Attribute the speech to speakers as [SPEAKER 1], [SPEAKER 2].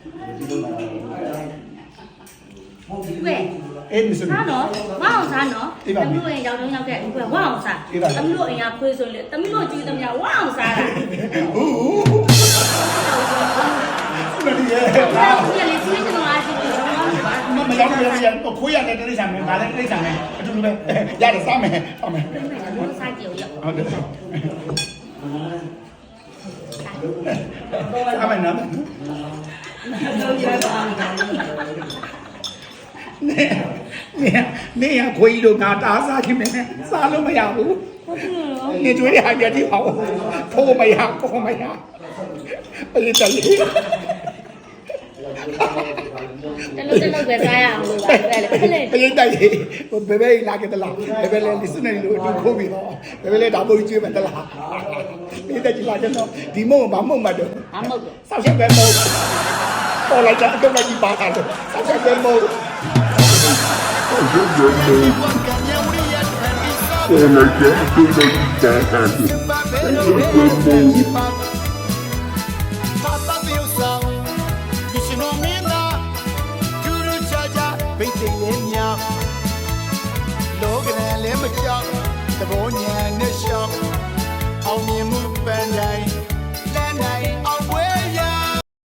[SPEAKER 1] ကဲ
[SPEAKER 2] အေးမစ
[SPEAKER 1] စားနော်ဝအောင်စားနော်
[SPEAKER 2] အေးပါ
[SPEAKER 1] တမီးတို့အိမ်ရောက်တော့ရောက်ခဲ့အခုကဝအောင်စား
[SPEAKER 2] အေးပါ
[SPEAKER 1] တမီးတို့အိမ်ကခွေးဆိုလေတမီးတို့ကြည့်သမျှဝအောင်စားတာ
[SPEAKER 2] ဟူးဟူးစနေရ
[SPEAKER 1] ဒါ
[SPEAKER 2] လာ
[SPEAKER 1] ကလည်းစီးကျွန်တော်အားရှိပြီးတော့ဘာ
[SPEAKER 2] မမရောက်ရရတော့ခွေးရတယ်တိရစ္ဆာန်မယ်ဗာလဲတိရစ္ဆာန်မယ်အတူတူပဲရတယ်စားမယ်စားမယ်
[SPEAKER 1] လို့စားကြည့်ရ
[SPEAKER 2] ဟုတ်တယ်စားမယ်နော် နေနေနေရခွေးလို့ငါတားစားခြင်းနဲ့စားလို့မရဘူး
[SPEAKER 1] ဟုတ်ကဲ့နော်
[SPEAKER 2] နေကျွေးရရတိအောင်ဖိုးမရကိုမရအေးတယ်
[SPEAKER 1] တလူတလူပဲစားရအောင်လို့ပါအဲ့လေအဲ့လေ
[SPEAKER 2] အရင်တိုက်ရေဘယ်ဘဲလာခဲ့တလားဘယ်ဘဲလဲလစ်နေလို့ဒီခိုးပြီးတော့ဘယ်ဘဲလဲဒါမို့ကျွေးမယ်တလားဒီတက်ကြီးလာကြတော့ဒီမုံဘာမုံမတော့
[SPEAKER 1] အမဟုတ်ဘူး
[SPEAKER 2] ဆောက်ချက်ပဲမုံ ပေါ်လိုက်တော့တော့ကြီးပါတာတော့ဆောက်ချက်ပဲမုံ
[SPEAKER 3] Oh my God, so many bad ။
[SPEAKER 4] လောကနဲ့လည်းမကြောက်သဘောညာနဲ့ရှောက်အောင်မြင်မှုပန်းတိုင်း